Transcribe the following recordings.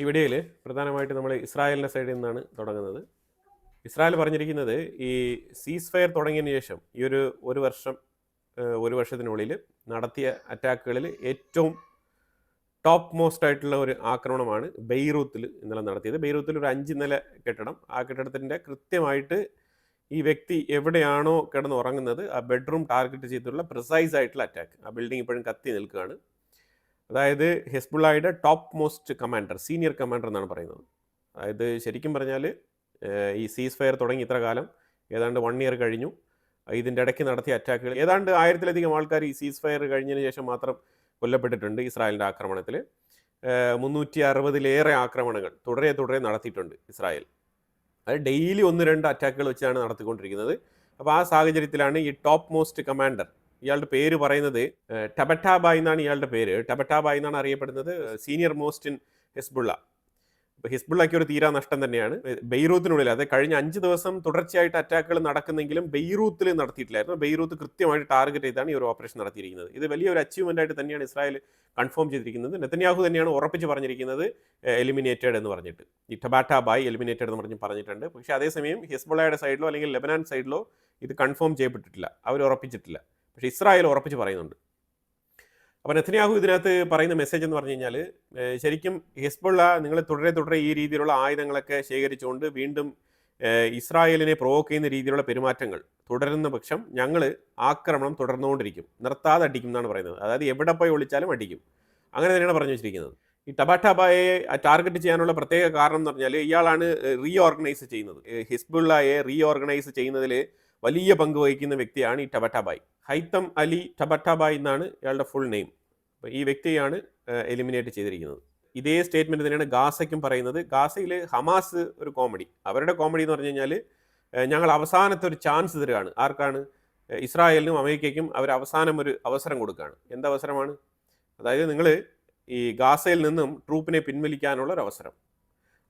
ഈ വീഡിയോയിൽ പ്രധാനമായിട്ട് നമ്മൾ ഇസ്രായേലിന്റെ സൈഡിൽ നിന്നാണ് തുടങ്ങുന്നത്. ഇസ്രായേൽ പറഞ്ഞിരിക്കുന്നത് ഈ സീസ് ഫയർ തുടങ്ങിയതിന് ശേഷം ഈ ഒരു ഒരു വർഷം ഒരു വർഷത്തിനുള്ളിൽ നടത്തിയ അറ്റാക്കുകളിൽ ഏറ്റവും ടോപ്പ് മോസ്റ്റ് ആയിട്ടുള്ള ഒരു ആക്രമണമാണ് ബെയ്റൂത്തിൽ ഇന്നലെ നടത്തിയത്. ബെയ്റൂത്തിൽ ഒരു അഞ്ച് നില കെട്ടിടം. ആ കെട്ടിടത്തിന്റെ കൃത്യമായിട്ട് ഈ വ്യക്തി എവിടെയാണോ കിടന്ന് ഉറങ്ങുന്നത് ആ ബെഡ്റൂം ടാർഗറ്റ് ചെയ്തിട്ടുള്ള പ്രിസൈസ് ആയിട്ടുള്ള അറ്റാക്ക് ആ ബിൽഡിംഗ് ഇപ്പോഴും കത്തി നിൽക്കുകയാണ്. അതായത് ഹെസ്ബുള്ളയുടെ top most commander senior commander എന്നാണ് പറയുന്നത്. അതായത് ശരിക്കും പറഞ്ഞാൽ ഈ സീസ് ഫയർ തുടങ്ങി ഇത്ര കാലം ഏതാണ്ട് വൺ ഇയർ കഴിഞ്ഞു. ഇതിന്റെ ഇടയ്ക്ക് നടത്തിയ അറ്റാക്കുകൾ ഏതാണ്ട് ആയിരത്തിലധികം ആൾക്കാർ ഈ സീസ് ഫയർ കഴിഞ്ഞതിന് ശേഷം മാത്രം കൊല്ലപ്പെട്ടിട്ടുണ്ട് ഇസ്രായേലിന്റെ ആക്രമണത്തിൽ മുന്നൂറ്റി അറുപതിലേറെ ആക്രമണങ്ങൾ തുടരെ തുടരെ നടത്തിയിട്ടുണ്ട് ഇസ്രായേൽ. അത് ഡെയിലി ഒന്ന് രണ്ട് അറ്റാക്കുകൾ വെച്ചാണ് നടത്തിക്കൊണ്ടിരിക്കുന്നത്. അപ്പോൾ ആ സാഹചര്യത്തിലാണ് ഈ ടോപ്പ് മോസ്റ്റ് കമാൻഡർ ഇയാളുടെ പേര് പറയുന്നത് ടബറ്റാബായ് എന്നാണ് ഇയാളുടെ പേര്. ടബറ്റാബായ് എന്നാണ് അറിയപ്പെടുന്നത് സീനിയർ മോസ്റ്റ് ഇൻ ഹിസ്ബുള്ള. ഇപ്പോൾ ഹിസ്ബുള്ളയ്ക്ക് ഒരു തീരാ നഷ്ടം തന്നെയാണ്. ബെയ്റൂത്തിനുള്ളിൽ അത് കഴിഞ്ഞ അഞ്ച് ദിവസം തുടർച്ചയായിട്ട് അറ്റാക്കുകൾ നടക്കുന്നെങ്കിലും ബെയ്റൂത്തിൽ നടത്തിയിട്ടില്ലായിരുന്നു. ബെയ്റൂത്ത് കൃത്യമായിട്ട് ടാർഗറ്റ് ചെയ്താണ് ഈ ഒരു ഓപ്പറേഷൻ നടത്തിയിരിക്കുന്നത്. ഇത് വലിയ ഒരു അച്ചീവ്മെന്റ് ആയിട്ട് തന്നെയാണ് ഇസ്രായേൽ കൺഫേം ചെയ്തിരിക്കുന്നത്. നെത്തന്യാഹു തന്നെയാണ് ഉറപ്പിച്ച് പറഞ്ഞിരിക്കുന്നത് എലിമിനേറ്റഡ് എന്ന് പറഞ്ഞിട്ട്. ഈ ടബാറ്റ ബായ് എലിമിനേറ്റഡ് എന്ന് പറഞ്ഞ് പറഞ്ഞിട്ടുണ്ട്. പക്ഷേ അതേസമയം ഹിസ്ബുള്ളയുടെ സൈഡിലോ അല്ലെങ്കിൽ ലെബനാൻ സൈഡിലോ ഇത് കൺഫേം ചെയ്യപ്പെട്ടിട്ടില്ല. അവർ ഉറപ്പിച്ചിട്ടില്ല. പക്ഷേ ഇസ്രായേൽ ഉറപ്പിച്ച് പറയുന്നുണ്ട്. അപ്പോൾ നെത്തന്യാഹു ഇതിനകത്ത് പറയുന്ന മെസ്സേജ് എന്ന് പറഞ്ഞു കഴിഞ്ഞാൽ ശരിക്കും ഹിസ്ബുള്ള നിങ്ങൾ തുടരെ തുടരെ ഈ രീതിയിലുള്ള ആയുധങ്ങളൊക്കെ ശേഖരിച്ചുകൊണ്ട് വീണ്ടും ഇസ്രായേലിനെ പ്രൊവോക്ക് ചെയ്യുന്ന രീതിയിലുള്ള പെരുമാറ്റങ്ങൾ തുടരുന്ന പക്ഷം ഞങ്ങൾ ആക്രമണം തുടർന്നുകൊണ്ടിരിക്കും. നിർത്താതെ അടിക്കും എന്നാണ് പറയുന്നത്. അതായത് എവിടെ പോയി ഒളിച്ചാലും അടിക്കും. അങ്ങനെ തന്നെയാണ് പറഞ്ഞു വെച്ചിരിക്കുന്നത്. ഈ ടബാട്ടാബായെ ടാർഗറ്റ് ചെയ്യാനുള്ള പ്രത്യേക കാരണം എന്ന് പറഞ്ഞാൽ ഇയാളാണ് റീ ഓർഗനൈസ് ചെയ്യുന്നത്. ഹിസ്ബുള്ളയെ റീ ഓർഗനൈസ് ചെയ്യുന്നതിൽ വലിയ പങ്ക് വഹിക്കുന്ന വ്യക്തിയാണ് ഈ ടബറ്റാബായ് ഹൈത്തം അലി ടബട്ടബ എന്നാണ് ഇയാളുടെ ഫുൾ നെയിം അപ്പോൾ ഈ വ്യക്തിയാണ് എലിമിനേറ്റ് ചെയ്തിരിക്കുന്നത്. ഇതേ സ്റ്റേറ്റ്മെന്റ് തന്നെയാണ് ഗാസയ്ക്കും പറയുന്നത്. ഗാസയിൽ ഹമാസ് ഒരു കോമഡി അവരുടെ കോമഡി എന്ന് പറഞ്ഞു കഴിഞ്ഞാൽ ഞങ്ങൾ അവസാനത്തെ ഒരു ചാൻസ് തരുകയാണ്. ആർക്കാണ്? ഇസ്രായേലിനും അമേരിക്കയ്ക്കും അവർ അവസാനം ഒരു അവസരം കൊടുക്കുകയാണ്. എന്ത് അവസരമാണ്? അതായത് നിങ്ങൾ ഈ ഗാസയിൽ നിന്നും ട്രൂപ്പിനെ പിൻവലിക്കാനുള്ള ഒരു അവസരം.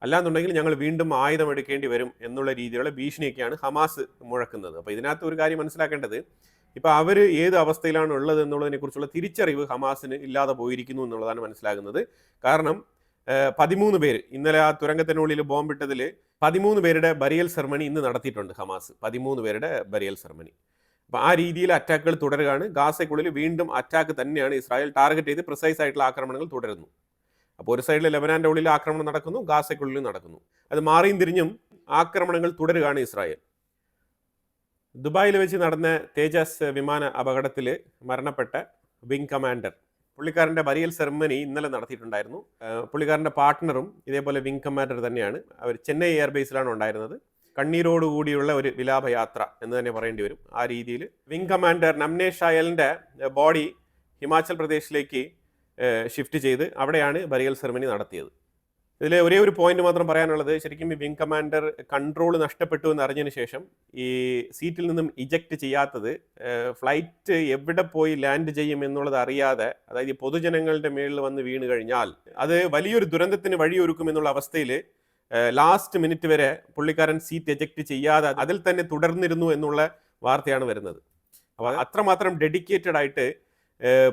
അല്ലാന്നുണ്ടെങ്കിൽ ഞങ്ങൾ വീണ്ടും ആയുധം എടുക്കേണ്ടി വരും എന്നുള്ള രീതിയിലുള്ള ഭീഷണിയൊക്കെയാണ് ഹമാസ് മുഴക്കുന്നത്. അപ്പോൾ ഇതിനകത്ത് ഒരു കാര്യം മനസ്സിലാക്കേണ്ടത് ഇപ്പോൾ അവർ ഏത് അവസ്ഥയിലാണ് ഉള്ളത് എന്നുള്ളതിനെ കുറിച്ചുള്ള തിരിച്ചറിവ് ഹമാസിന് ഇല്ലാതെ പോയിരിക്കുന്നു എന്നുള്ളതാണ് മനസ്സിലാകുന്നത്. കാരണം പതിമൂന്ന് പേര് ഇന്നലെ ആ തുരങ്കത്തിനുള്ളിൽ ബോംബിട്ടതിൽ പതിമൂന്ന് പേരുടെ ബരിയൽ സെർമണി ഇന്ന് നടത്തിയിട്ടുണ്ട് ഹമാസ്. പതിമൂന്ന് പേരുടെ ബരിയൽ സെർമണി അപ്പോൾ ആ രീതിയിൽ അറ്റാക്കുകൾ തുടരുകയാണ്. ഗാസയ്ക്കുള്ളിൽ വീണ്ടും അറ്റാക്ക് തന്നെയാണ് ഇസ്രായേൽ ടാർഗറ്റ് ചെയ്ത് പ്രിസൈസ് ആയിട്ടുള്ള ആക്രമണങ്ങൾ തുടരുന്നു. അപ്പോൾ ഒരു സൈഡിൽ ലെബനാന്റെ ഉള്ളിൽ ആക്രമണം നടക്കുന്നു ഗാസയ്ക്കുള്ളിൽ നടക്കുന്നു. അത് മാറിയും തിരിഞ്ഞും ആക്രമണങ്ങൾ തുടരുകയാണ് ഇസ്രായേൽ. ദുബായിൽ വെച്ച് നടന്ന തേജസ് വിമാന അപകടത്തിൽ മരണപ്പെട്ട വിംഗ് കമാൻഡർ. പുള്ളിക്കാരന്റെ ബരിയൽ സെറമണി ഇന്നലെ നടത്തിയിട്ടുണ്ടായിരുന്നു. പുള്ളിക്കാരന്റെ പാർട്ട്ണറും ഇതേപോലെ വിംഗ് കമാൻഡർ തന്നെയാണ്. അവർ ചെന്നൈ എയർബേസിലാണ് ഉണ്ടായിരുന്നത്. കണ്ണീരോടുകൂടിയുള്ള ഒരു വിലാപയാത്ര എന്ന് തന്നെ പറയേണ്ടി വരും. ആ രീതിയിൽ വിംഗ് കമാൻഡർ നമ്നേഷ് അയലിന്റെ ബോഡി ഹിമാചൽ പ്രദേശിലേക്ക് ഷിഫ്റ്റ് ചെയ്ത് അവിടെയാണ് ബരിയൽ സെറമണി നടത്തിയത്. ഇതിൽ ഒരേ ഒരു പോയിന്റ് മാത്രം പറയാനുള്ളത് ശരിക്കും ഈ വിംഗ് കമാൻഡർ കൺട്രോൾ നഷ്ടപ്പെട്ടു എന്ന് അറിഞ്ഞതിന് ശേഷം ഈ സീറ്റിൽ നിന്നും ഇജക്റ്റ് ചെയ്യാത്തത് ഫ്ലൈറ്റ് എവിടെ പോയി ലാൻഡ് ചെയ്യും എന്നുള്ളത് അറിയാതെ അതായത് ഈ പൊതുജനങ്ങളുടെ മേളിൽ വന്ന് വീണ് കഴിഞ്ഞാൽ അത് വലിയൊരു ദുരന്തത്തിന് വഴിയൊരുക്കും എന്നുള്ള അവസ്ഥയിൽ ലാസ്റ്റ് മിനിറ്റ് വരെ പുള്ളിക്കാരൻ സീറ്റ് എജക്റ്റ് ചെയ്യാതെ അതിൽ തന്നെ തുടർന്നിരുന്നു എന്നുള്ള വാർത്തയാണ് വരുന്നത്. അപ്പോൾ അത്രമാത്രം ഡെഡിക്കേറ്റഡ് ആയിട്ട്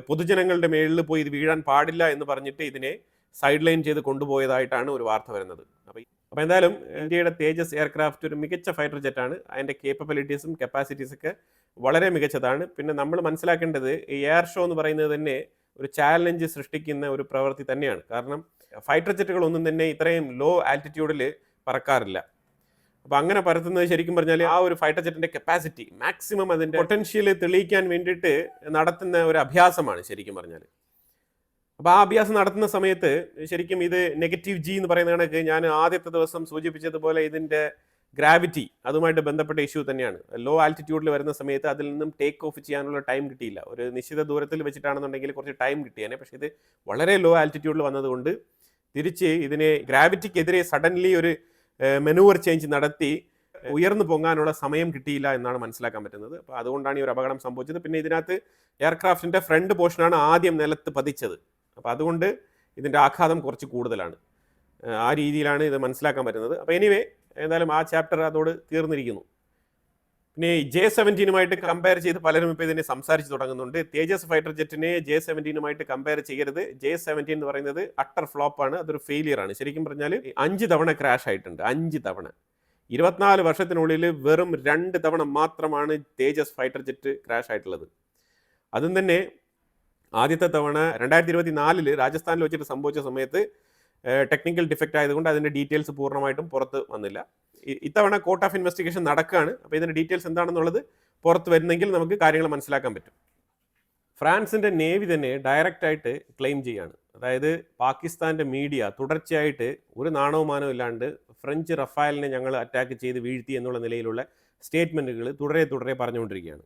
പൊതുജനങ്ങളുടെ മേളിൽ പോയി ഇത് വീഴാൻ പാടില്ല എന്ന് പറഞ്ഞിട്ട് ഇതിനെ സൈഡ് ലൈൻ ചെയ്ത് കൊണ്ടുപോയതായിട്ടാണ് ഒരു വാർത്ത വരുന്നത്. അപ്പോൾ അപ്പോൾ എന്തായാലും ഇന്ത്യയുടെ തേജസ് എയർക്രാഫ്റ്റ് ഒരു മികച്ച ഫൈറ്റർ ജെറ്റാണ് അതിന്റെ കേപ്പബിലിറ്റീസും കപ്പാസിറ്റീസൊക്കെ വളരെ മികച്ചതാണ്. പിന്നെ നമ്മൾ മനസ്സിലാക്കേണ്ടത് ഈ എയർ ഷോ എന്ന് പറയുന്നത് തന്നെ ഒരു ചാലഞ്ച് സൃഷ്ടിക്കുന്ന ഒരു പ്രവൃത്തി തന്നെയാണ്. കാരണം ഫൈറ്റർ ജെറ്റുകളൊന്നും തന്നെ ഇത്രയും ലോ ആൽറ്റിറ്റ്യൂഡിൽ പറക്കാറില്ല. അപ്പോൾ അങ്ങനെ പരത്തുന്നത് ശരിക്കും പറഞ്ഞാൽ ആ ഒരു ഫൈറ്റർ ജെറ്റിന്റെ കപ്പാസിറ്റി മാക്സിമം അതിന്റെ പൊട്ടൻഷ്യൽ തെളിയിക്കാൻ വേണ്ടിയിട്ട് നടത്തുന്ന ഒരു അഭ്യാസമാണ് ശരിക്കും പറഞ്ഞാൽ അപ്പോൾ ആ അഭ്യാസം നടത്തുന്ന സമയത്ത് ശരിക്കും ഇത് നെഗറ്റീവ് ജി എന്ന് പറയുന്ന കണക്ക് ഞാൻ ആദ്യത്തെ ദിവസം സൂചിപ്പിച്ചതുപോലെ ഇതിന്റെ ഗ്രാവിറ്റി അതുമായിട്ട് ബന്ധപ്പെട്ട ഇഷ്യൂ തന്നെയാണ്. ലോ ആൾട്ടിറ്റ്യൂഡിൽ വരുന്ന സമയത്ത് അതിൽ നിന്നും ടേക്ക് ഓഫ് ചെയ്യാനുള്ള ടൈം കിട്ടിയില്ല. ഒരു നിശ്ചിത ദൂരത്തിൽ വെച്ചിട്ടാണെന്നുണ്ടെങ്കിൽ കുറച്ച് ടൈം കിട്ടിയേനെ. പക്ഷേ ഇത് വളരെ ലോ ആൾട്ടിറ്റ്യൂഡിൽ വന്നതുകൊണ്ട് തിരിച്ച് ഇതിനെ ഗ്രാവിറ്റിക്കെതിരെ സഡൻലി ഒരു മെനുവർ ചേഞ്ച് നടത്തി ഉയർന്നു പൊങ്ങാനുള്ള സമയം കിട്ടിയില്ല എന്നാണ് മനസ്സിലാക്കാൻ പറ്റുന്നത്. അപ്പോൾ അതുകൊണ്ടാണ് ഈ ഒരു അപകടം സംഭവിച്ചത്. പിന്നെ ഇതിനകത്ത് എയർക്രാഫ്റ്റിന്റെ ഫ്രണ്ട് പോർഷനാണ് ആദ്യം നിലത്ത് പതിച്ചത്. അപ്പോൾ അതുകൊണ്ട് ഇതിന്റെ ആഘാതം കുറച്ച് കൂടുതലാണ്. ആ രീതിയിലാണ് ഇത് മനസ്സിലാക്കാൻ പറ്റുന്നത്. അപ്പോൾ എനിവേ എന്തായാലും ആ ചാപ്റ്റർ അതോട് തീർന്നിരിക്കുന്നു. പിന്നെ ജെ സെവന്റീനുമായിട്ട് കമ്പയർ ചെയ്ത് പലരും ഇപ്പോൾ ഇതിനെ സംസാരിച്ച് തുടങ്ങുന്നുണ്ട്. തേജസ് ഫൈറ്റർ ജെറ്റിനെ ജെ സെവന്റീനുമായിട്ട് കമ്പയർ ചെയ്യരുത്. ജെ സെവന്റീൻ എന്ന് പറയുന്നത് അട്ടർ ഫ്ലോപ്പാണ് അതൊരു ഫെയിലിയർ ആണ്. ശരിക്കും പറഞ്ഞാൽ അഞ്ച് തവണ ക്രാഷ് ആയിട്ടുണ്ട്. അഞ്ച് തവണ. ഇരുപത്തിനാല് വർഷത്തിനുള്ളിൽ വെറും രണ്ട് തവണ മാത്രമാണ് തേജസ് ഫൈറ്റർ ജെറ്റ് ക്രാഷ് ആയിട്ടുള്ളത്. അതും തന്നെ ആദ്യത്തെ തവണ രണ്ടായിരത്തി ഇരുപത്തി നാലിൽ രാജസ്ഥാനിൽ വെച്ചിട്ട് സംഭവിച്ച സമയത്ത് ടെക്നിക്കൽ ഡിഫക്റ്റ് ആയതുകൊണ്ട് അതിന്റെ ഡീറ്റെയിൽസ് പൂർണമായിട്ടും പുറത്ത് വന്നില്ല. ഇത്തവണ കോർട്ട് ഓഫ് ഇൻവെസ്റ്റിഗേഷൻ നടക്കുകയാണ് അപ്പോൾ ഇതിന്റെ ഡീറ്റെയിൽസ് എന്താണെന്നുള്ളത് പുറത്ത് വരുന്നെങ്കിൽ നമുക്ക് കാര്യങ്ങൾ മനസ്സിലാക്കാൻ പറ്റും. ഫ്രാൻസിന്റെ നേവി തന്നെ ഡയറക്റ്റ് ആയിട്ട് ക്ലെയിം ചെയ്യാണ്. അതായത് പാകിസ്ഥാന്റെ മീഡിയ തുടർച്ചയായിട്ട് ഒരു നാണവുമാനവും ഇല്ലാണ്ട് ഫ്രഞ്ച് റഫാലിനെ ഞങ്ങൾ അറ്റാക്ക് ചെയ്ത് വീഴ്ത്തി എന്നുള്ള നിലയിലുള്ള സ്റ്റേറ്റ്മെന്റുകൾ തുടരെ തുടരെ പറഞ്ഞുകൊണ്ടിരിക്കുകയാണ്.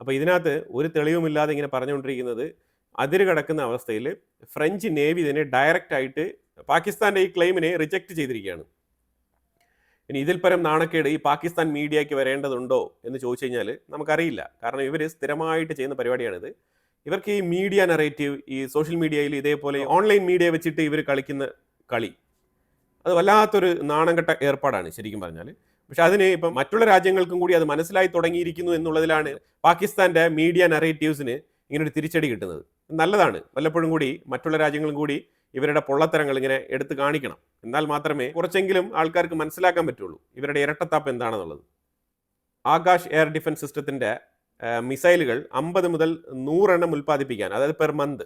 അപ്പോൾ ഇതിനകത്ത് ഒരു തെളിവുമില്ലാതെ ഇങ്ങനെ പറഞ്ഞുകൊണ്ടിരിക്കുന്നത് അതിര് കടക്കുന്ന അവസ്ഥയിൽ ഫ്രഞ്ച് നേവി ഇതിനെ ഡയറക്റ്റ് ആയിട്ട് പാകിസ്ഥാന്റെ ഈ ക്ലെയിമിനെ റിജക്റ്റ് ചെയ്തിരിക്കുകയാണ്. ഇനി ഇതിൽ പരം നാണക്കേട് ഈ പാകിസ്ഥാൻ മീഡിയയ്ക്ക് വരേണ്ടതുണ്ടോ എന്ന് ചോദിച്ചു കഴിഞ്ഞാൽ നമുക്കറിയില്ല. കാരണം ഇവർ സ്ഥിരമായിട്ട് ചെയ്യുന്ന പരിപാടിയാണിത്. ഇവർക്ക് ഈ മീഡിയ നറേറ്റീവ് ഈ സോഷ്യൽ മീഡിയയിൽ ഇതേപോലെ ഓൺലൈൻ മീഡിയ വെച്ചിട്ട് ഇവർ കളിക്കുന്ന കളി അത് വല്ലാത്തൊരു നാണംകെട്ട ഏർപ്പാടാണ് ശരിക്കും പറഞ്ഞാൽ. പക്ഷെ അതിന് ഇപ്പം മറ്റുള്ള രാജ്യങ്ങൾക്കും കൂടി അത് മനസ്സിലായി തുടങ്ങിയിരിക്കുന്നു എന്നുള്ളതിലാണ് പാകിസ്ഥാന്റെ മീഡിയ നറേറ്റീവ്സിന് ഇങ്ങനൊരു തിരിച്ചടി കിട്ടുന്നത്. നല്ലതാണ്. വല്ലപ്പോഴും കൂടി മറ്റുള്ള രാജ്യങ്ങളും കൂടി ഇവരുടെ പൊള്ളത്തരങ്ങൾ ഇങ്ങനെ എടുത്തു കാണിക്കണം. എന്നാൽ മാത്രമേ കുറച്ചെങ്കിലും ആൾക്കാർക്ക് മനസ്സിലാക്കാൻ പറ്റുള്ളൂ ഇവരുടെ ഇരട്ടത്താപ്പ് എന്താണെന്നുള്ളത്. ആകാശ് എയർ ഡിഫൻസ് സിസ്റ്റത്തിന്റെ മിസൈലുകൾ അമ്പത് മുതൽ നൂറെണ്ണം ഉൽപ്പാദിപ്പിക്കാൻ അതായത് പെർ മന്ത്.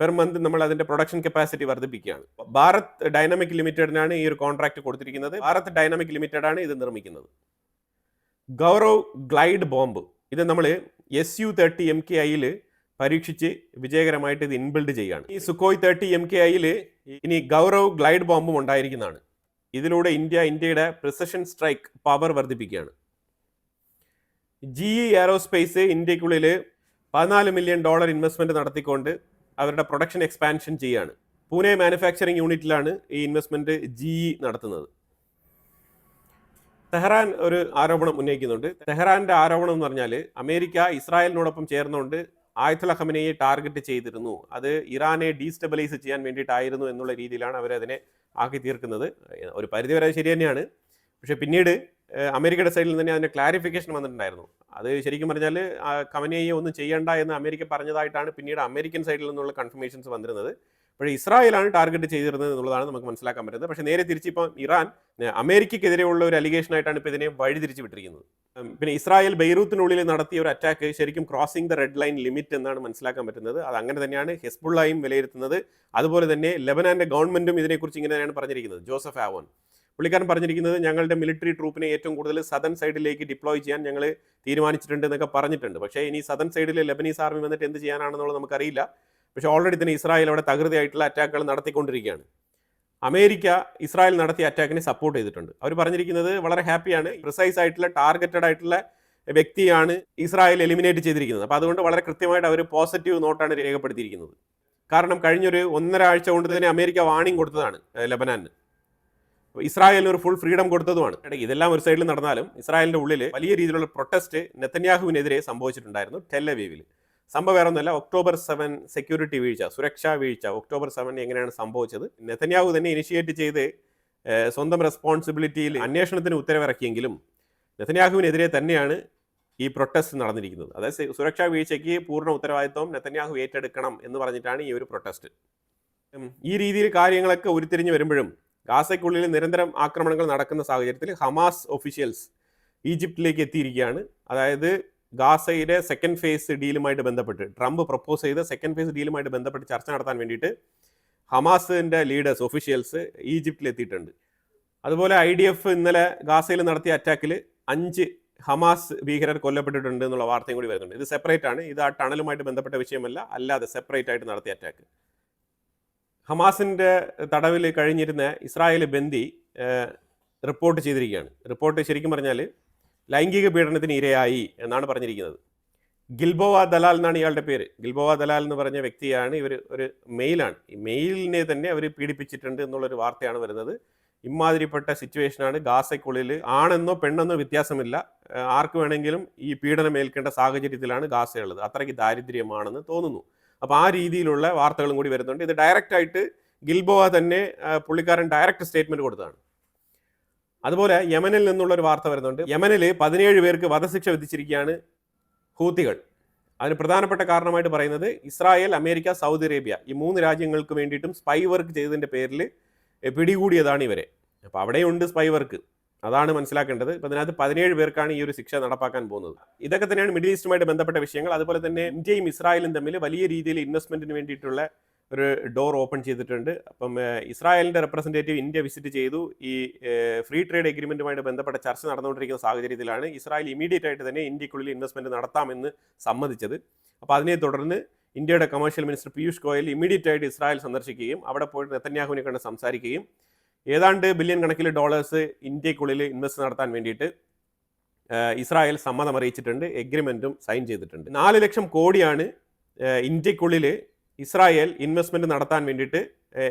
പെർ മന്ത് നമ്മൾ അതിന്റെ പ്രൊഡക്ഷൻ കപ്പാസിറ്റി വർദ്ധിപ്പിക്കുകയാണ്. ഭാരത് ഡൈനാമിക് ലിമിറ്റഡിനാണ് ഈ ഒരു കോൺട്രാക്ട് കൊടുത്തിരിക്കുന്നത്. ഭാരത് ഡൈനാമിക് ലിമിറ്റഡ് ആണ് ഇത് നിർമ്മിക്കുന്നത്. Gaurav glide bomb. ഇത് നമ്മൾ S U thirty M K ഐയിൽ പരീക്ഷിച്ച് വിജയകരമായിട്ട് ഇത് ഇൻബിൽഡ് ചെയ്യുകയാണ്. ഈ സുക്കോയ് തേർട്ടി എം കെ ഐയിൽ ഇനി ഗൗരവ് ഗ്ലൈഡ് ബോംബും ഉണ്ടായിരിക്കുന്നതാണ്. ഇതിലൂടെ ഇന്ത്യ ഇന്ത്യയുടെ പ്രിസഷൻ സ്ട്രൈക്ക് പവർ വർദ്ധിപ്പിക്കുകയാണ്. ജി ഇ എയറോസ്പേസ് ഇന്ത്യക്കുള്ളിൽ പതിനാല് മില്യൺ ഡോളർ ഇൻവെസ്റ്റ്മെന്റ് നടത്തിക്കൊണ്ട് അവരുടെ പ്രൊഡക്ഷൻ എക്സ്പാൻഷൻ ചെയ്യുകയാണ്. പൂനെ മാനുഫാക്ചറിംഗ് യൂണിറ്റിലാണ് ഈ ഇൻവെസ്റ്റ്മെന്റ് ജി ഇ നടത്തുന്നത്. തെഹ്റാൻ ഒരു ആരോപണം ഉന്നയിക്കുന്നുണ്ട്. തെഹ്റാന്റെ ആരോപണം എന്ന് പറഞ്ഞാൽ അമേരിക്ക ഇസ്രായേലിനോടൊപ്പം ചേർന്നുകൊണ്ട് ആയത്തുൽ ഹമനയെ ടാർഗറ്റ് ചെയ്തിരുന്നു. അത് ഇറാനെ ഡീസ്റ്റബിലൈസ് ചെയ്യാൻ വേണ്ടിയിട്ടായിരുന്നു എന്നുള്ള രീതിയിലാണ് അവരതിനെ ആക്കി തീർക്കുന്നത്. ഒരു പരിധിവരെ വരെ ശരി തന്നെയാണ്. പക്ഷേ പിന്നീട് അമേരിക്കയുടെ സൈഡിൽ തന്നെ അതിന്റെ ക്ലാരിഫിക്കേഷൻ വന്നിട്ടുണ്ടായിരുന്നു. അത് ശരിക്കും പറഞ്ഞാൽ കമനയെ ഒന്നും ചെയ്യണ്ട എന്ന് അമേരിക്ക പറഞ്ഞതായിട്ടാണ് പിന്നീട് അമേരിക്കൻ സൈഡിൽ നിന്നുള്ള കൺഫർമേഷൻസ് വന്നിരുന്നത്. പക്ഷേ ഇസ്രായേലാണ് ടാർഗറ്റ് ചെയ്തിരുന്നത് എന്നുള്ളതാണ് നമുക്ക് മനസ്സിലാക്കാൻ പറ്റുന്നത്. പക്ഷേ നേരെ തിരിച്ച് ഇപ്പം ഇറാൻ അമേരിക്കയ്ക്കെതിരെയുള്ള ഒരു അലിഗേഷനായിട്ടാണ് ഇപ്പോൾ ഇതിനെ വഴിതിരിച്ച് വിട്ടിരിക്കുന്നത്. പിന്നെ ഇസ്രായേൽ ബെയ്റൂത്തിനുള്ളിൽ നടത്തിയ ഒരു അറ്റാക്ക് ശരിക്കും crossing the red line limit എന്നാണ് മനസ്സിലാക്കാൻ പറ്റുന്നത്. അത് അങ്ങനെ തന്നെയാണ് ഹെസ്ബുള്ളയും വിലയിരുത്തുന്നത്. അതുപോലെ തന്നെ ലെബനാന്റെ ഗവൺമെന്റും ഇതിനെക്കുറിച്ച് ഇങ്ങനെ തന്നെയാണ് പറഞ്ഞിരിക്കുന്നത്. ജോസഫ് ആവോൻ പുള്ളിക്കാരൻ പറഞ്ഞിരിക്കുന്നത് ഞങ്ങളുടെ മിലിറ്ററി ട്രൂപ്പിനെ ഏറ്റവും കൂടുതൽ സദൺ സൈഡിലേക്ക് ഡിപ്ലോയ് ചെയ്യാൻ ഞങ്ങൾ തീരുമാനിച്ചിട്ടുണ്ട് എന്നൊക്കെ പറഞ്ഞിട്ടുണ്ട്. പക്ഷേ ഇനി സദൺ സൈഡിൽ ലെബനീസ് ആർമി വന്നിട്ട് എന്ത് ചെയ്യാനാണെന്നുള്ളത് നമുക്കറിയില്ല. പക്ഷേ ഓൾറെഡി തന്നെ ഇസ്രായേൽ അവിടെ തകൃതിയായിട്ടുള്ള അറ്റാക്കുകൾ നടത്തിക്കൊണ്ടിരിക്കുകയാണ്. അമേരിക്ക ഇസ്രായേൽ നടത്തിയ അറ്റാക്കിനെ സപ്പോർട്ട് ചെയ്തിട്ടുണ്ട്. അവർ പറഞ്ഞിരിക്കുന്നത് വളരെ ഹാപ്പിയാണ് പ്രിസൈസ് ആയിട്ടുള്ള ടാർഗറ്റഡ് ആയിട്ടുള്ള വ്യക്തിയാണ് ഇസ്രായേൽ എലിമിനേറ്റ് ചെയ്തിരിക്കുന്നത്. അപ്പോൾ അതുകൊണ്ട് വളരെ കൃത്യമായിട്ട് അവർ പോസിറ്റീവ് നോട്ടാണ് രേഖപ്പെടുത്തിയിരിക്കുന്നത്. കാരണം കഴിഞ്ഞൊരു ഒന്നര ആഴ്ച കൊണ്ട് തന്നെ അമേരിക്ക വാണിംഗ് കൊടുത്തതാണ് ലബനാന് ഇസ്രായേലിന് ഒരു ഫുൾ ഫ്രീഡം കൊടുത്തതുമാണ്. ഇതെല്ലാം ഒരു സൈഡിൽ നടന്നാലും ഇസ്രായേലിന്റെ ഉള്ളിൽ വലിയ രീതിയിലുള്ള പ്രൊട്ടസ്റ്റ് നെത്തന്യാഹുവിനെതിരെ സംഭവിച്ചിട്ടുണ്ടായിരുന്നു ടെല്ലവീവിൽ സംഭവം വേറെ ഒന്നുമല്ല ഒക്ടോബർ സെവൻ സെക്യൂരിറ്റി വീഴ്ച സുരക്ഷാ വീഴ്ച ഒക്ടോബർ സെവൻ എങ്ങനെയാണ് സംഭവിച്ചത്? നെതന്യാഹു തന്നെ ഇനിഷ്യേറ്റ് ചെയ്ത് സ്വന്തം റെസ്പോൺസിബിലിറ്റിയിൽ അന്വേഷണത്തിന് ഉത്തരവിറക്കിയെങ്കിലും നെതന്യാഹുവിനെതിരെ തന്നെയാണ് ഈ പ്രൊട്ടസ്റ്റ് നടന്നിരിക്കുന്നത്. അതായത് സുരക്ഷാ വീഴ്ചയ്ക്ക് പൂർണ ഉത്തരവാദിത്വം നെതന്യാഹു ഏറ്റെടുക്കണം എന്ന് പറഞ്ഞിട്ടാണ് ഈ ഒരു പ്രൊട്ടസ്റ്റ്. ഈ രീതിയിൽ കാര്യങ്ങളൊക്കെ ഉരുത്തിരിഞ്ഞ് വരുമ്പോഴും ഗാസയ്ക്കുള്ളിൽ നിരന്തരം ആക്രമണങ്ങൾ നടക്കുന്ന സാഹചര്യത്തിൽ ഹമാസ് ഒഫീഷ്യൽസ് ഈജിപ്തിലേക്ക് എത്തിയിരിക്കുകയാണ്. അതായത് ഗാസയുടെ സെക്കൻഡ് ഫേസ് ഡീലുമായിട്ട് ബന്ധപ്പെട്ട് ട്രംപ് പ്രപ്പോസ് ചെയ്ത സെക്കൻഡ് ഫേസ് ഡീലുമായിട്ട് ബന്ധപ്പെട്ട് ചർച്ച നടത്താൻ വേണ്ടിയിട്ട് ഹമാസിന്റെ ലീഡേഴ്സ് ഒഫീഷ്യൽസ് ഈജിപ്തിൽ എത്തിയിട്ടുണ്ട് അതുപോലെ ഐ ഡി എഫ് ഇന്നലെ ഗാസയിൽ നടത്തിയ അറ്റാക്കിൽ അഞ്ച് ഹമാസ് ഭീകരർ കൊല്ലപ്പെട്ടിട്ടുണ്ട് എന്നുള്ള വാർത്തയും കൂടി വരുന്നുണ്ട്. ഇത് സെപ്പറേറ്റ് ആണ്. ഇത് ആ ടണലുമായിട്ട് ബന്ധപ്പെട്ട വിഷയമല്ല. അല്ലാതെ സെപ്പറേറ്റ് ആയിട്ട് നടത്തിയ അറ്റാക്ക് ഹമാസിന്റെ തടവിൽ കഴിഞ്ഞിരുന്ന ഇസ്രായേൽ ബന്ദി റിപ്പോർട്ട് ചെയ്തിരിക്കുകയാണ്. റിപ്പോർട്ട് ശരിക്കും പറഞ്ഞാൽ ലൈംഗിക പീഡനത്തിന് ഇരയായി എന്നാണ് പറഞ്ഞിരിക്കുന്നത്. ഗിൽബോവ ദലാൽ എന്നാണ് ഇയാളുടെ പേര്. ഗിൽബോവ ദലാൽ എന്ന് പറഞ്ഞ വ്യക്തിയാണ് ഇവർ ഒരു മെയിലാണ്. ഈ മെയിലിനെ തന്നെ അവർ പീഡിപ്പിച്ചിട്ടുണ്ട് എന്നുള്ളൊരു വാർത്തയാണ് വരുന്നത്. ഇമാതിരിപ്പെട്ട സിറ്റുവേഷനാണ്. ഗാസയ്ക്കുള്ളിൽ ആണെന്നോ പെണ്ണെന്നോ വ്യത്യാസമില്ല. ആർക്ക് വേണമെങ്കിലും ഈ പീഡനം ഏൽക്കേണ്ട സാഹചര്യത്തിലാണ് ഗാസയുള്ളത്. അത്രയ്ക്ക് ദാരിദ്ര്യമാണെന്ന് തോന്നുന്നു. അപ്പോൾ ആ രീതിയിലുള്ള വാർത്തകളും കൂടി വരുന്നുണ്ട്. ഇത് ഡയറക്റ്റായിട്ട് ഗിൽബോവ തന്നെ പുള്ളിക്കാരൻ ഡയറക്റ്റ് സ്റ്റേറ്റ്മെന്റ് കൊടുത്തതാണ്. അതുപോലെ യമനിൽ നിന്നുള്ള ഒരു വാർത്ത വരുന്നുണ്ട്. യമനിൽ പതിനേഴ് പേർക്ക് വധശിക്ഷ വിധിച്ചിരിക്കുകയാണ് ഹൂത്തികൾ. അതിന് പ്രധാനപ്പെട്ട കാരണമായിട്ട് പറയുന്നത് ഇസ്രായേൽ അമേരിക്ക സൗദി അറേബ്യ ഈ മൂന്ന് രാജ്യങ്ങൾക്ക് വേണ്ടിയിട്ടും സ്പൈ വർക്ക് ചെയ്തതിന്റെ പേരിൽ പിടികൂടിയതാണ് ഇവരെ. അപ്പോൾ അവിടെയുണ്ട് സ്പൈ വർക്ക് അതാണ് മനസ്സിലാക്കേണ്ടത്. ഇപ്പം അതിനകത്ത് പതിനേഴ് പേർക്കാണ് ഈ ഒരു ശിക്ഷ നടപ്പാക്കാൻ പോകുന്നത്. ഇതൊക്കെ തന്നെയാണ് മിഡിൽ ഈസ്റ്റുമായിട്ട് ബന്ധപ്പെട്ട വിഷയങ്ങൾ. അതുപോലെ തന്നെ ഇന്ത്യയും ഇസ്രായേലും തമ്മിൽ വലിയ രീതിയിൽ ഇൻവെസ്റ്റ്മെന്റിന് വേണ്ടിയിട്ടുള്ള ഒരു ഡോർ ഓപ്പൺ ചെയ്തിട്ടുണ്ട്. അപ്പം ഇസ്രായേലിന്റെ റെപ്രസെന്റേറ്റീവ് ഇന്ത്യ വിസിറ്റ് ചെയ്തു. ഈ ഫ്രീ ട്രേഡ് എഗ്രിമെന്റുമായിട്ട് ബന്ധപ്പെട്ട ചർച്ച നടന്നുകൊണ്ടിരിക്കുന്ന സാഹചര്യത്തിലാണ് ഇസ്രായേൽ ഇമീഡിയറ്റ് ആയിട്ട് തന്നെ ഇന്ത്യക്കുള്ളിൽ ഇൻവെസ്റ്റ്മെന്റ് നടത്താമെന്ന് സമ്മതിച്ചത്. അപ്പോൾ അതിനെ തുടർന്ന് ഇന്ത്യയുടെ commercial minister Piyush Goyal immediate ആയിട്ട് ഇസ്രായേൽ സന്ദർശിക്കുകയും അവിടെ പോയിട്ട് നെത്തന്യാഹുവിനെ കണ്ട് സംസാരിക്കുകയും ഏതാണ്ട് ബില്യൺ കണക്കിൽ ഡോളേഴ്സ് ഇന്ത്യക്കുള്ളിൽ ഇൻവെസ്റ്റ് നടത്താൻ വേണ്ടിയിട്ട് ഇസ്രായേൽ സമ്മതം അറിയിച്ചിട്ടുണ്ട് എഗ്രിമെന്റും സൈൻ ചെയ്തിട്ടുണ്ട്. നാല് ലക്ഷം കോടിയാണ് ഇന്ത്യക്കുള്ളിൽ ഇസ്രായേൽ ഇൻവെസ്റ്റ്മെന്റ് നടത്താൻ വേണ്ടിയിട്ട്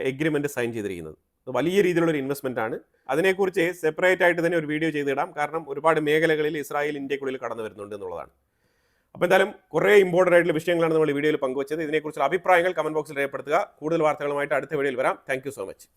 എഗ്രിമെന്റ് സൈൻ ചെയ്തിരിക്കുന്നത്. വലിയ രീതിയിലുള്ള ഒരു ഇൻവെസ്റ്റ്മെന്റ് ആണ്. അതിനെക്കുറിച്ച് സെപ്പറേറ്റ് ആയിട്ട് തന്നെ ഒരു വീഡിയോ ചെയ്തിടാം. കാരണം ഒരുപാട് മേഖലകളിൽ ഇസ്രായേൽ ഇന്ത്യക്കുള്ളിൽ കടന്നു വരുന്നുണ്ട് എന്നുള്ളതാണ്. അപ്പോൾ എന്തായാലും കുറേ ഇമ്പോർട്ടന്റ് ആയിട്ടുള്ള വിഷയങ്ങളാണ് നമ്മൾ വീഡിയോയിൽ പങ്കുവച്ചത്. ഇതിനെക്കുറിച്ചുള്ള അഭിപ്രായങ്ങൾ കമന്റ് ബോക്സിൽ രേഖപ്പെടുത്തുക. കൂടുതൽ വാർത്തകളുമായിട്ട് അടുത്ത വീഡിയോയിൽ വരാം. Thank so much